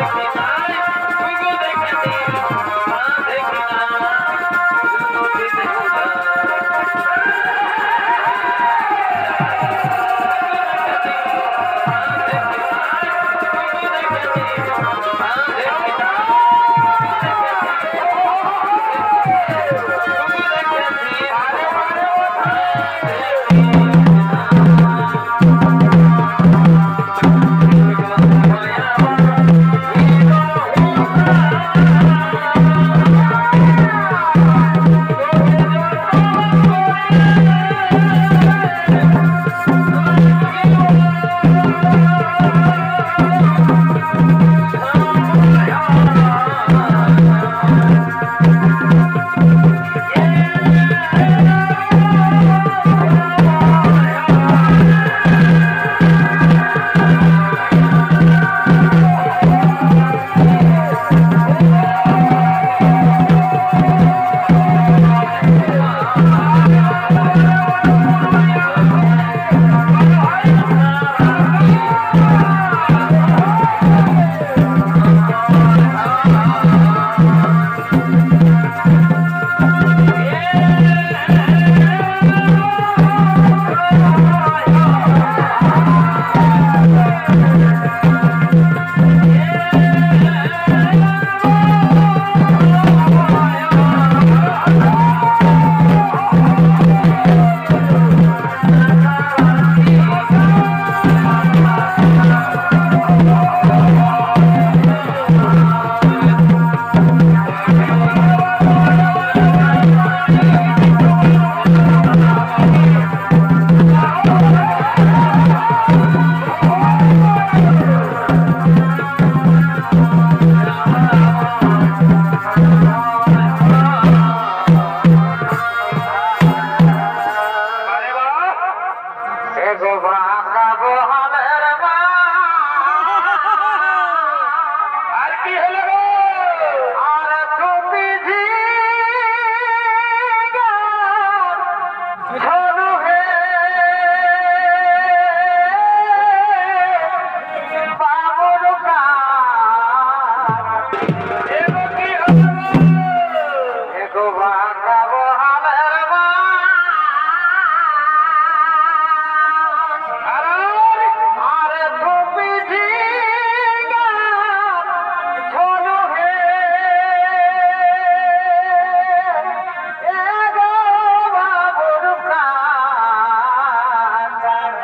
Bye.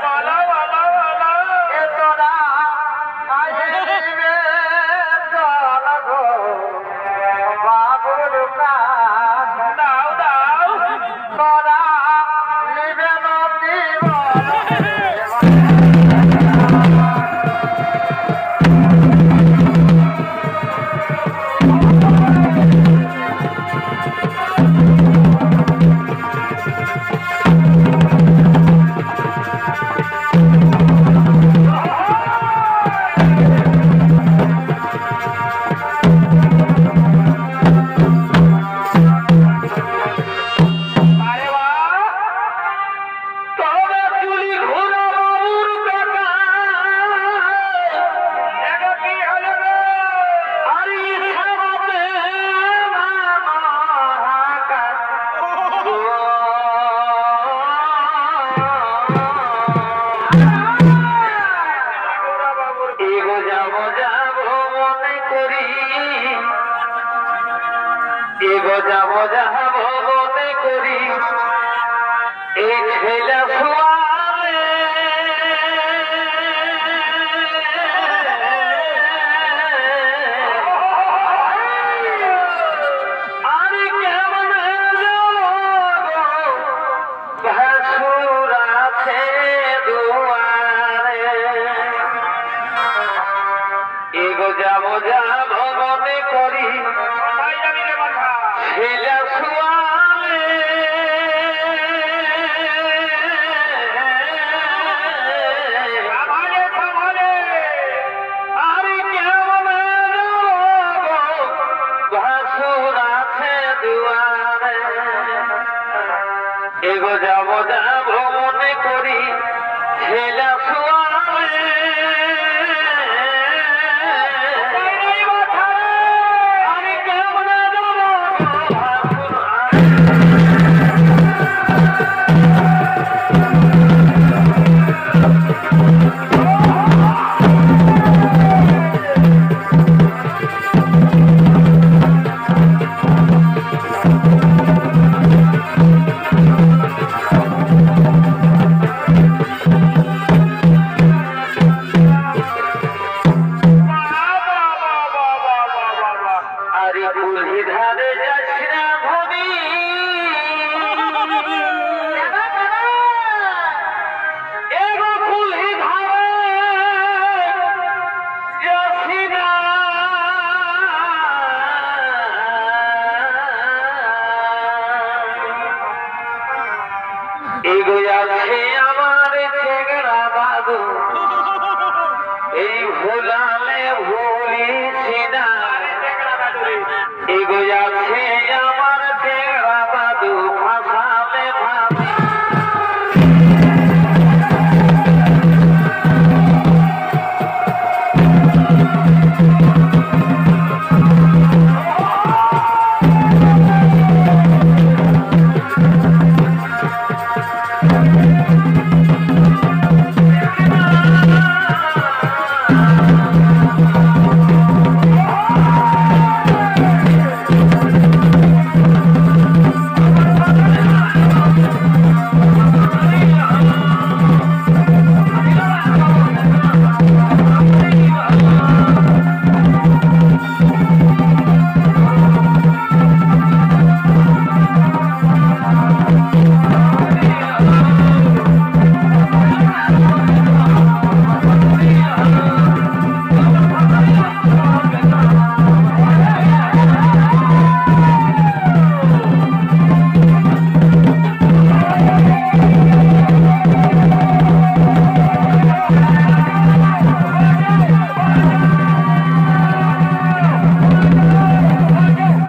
Fala, যাব যাহা ভগতে করি। এই খেলা গো যাব যা ভ্রমণে করি হেলা সোয়ারে। এগোয় আছে আমার চেংরা বাবু। এই ভোলালে ভুলিছি না এগোয়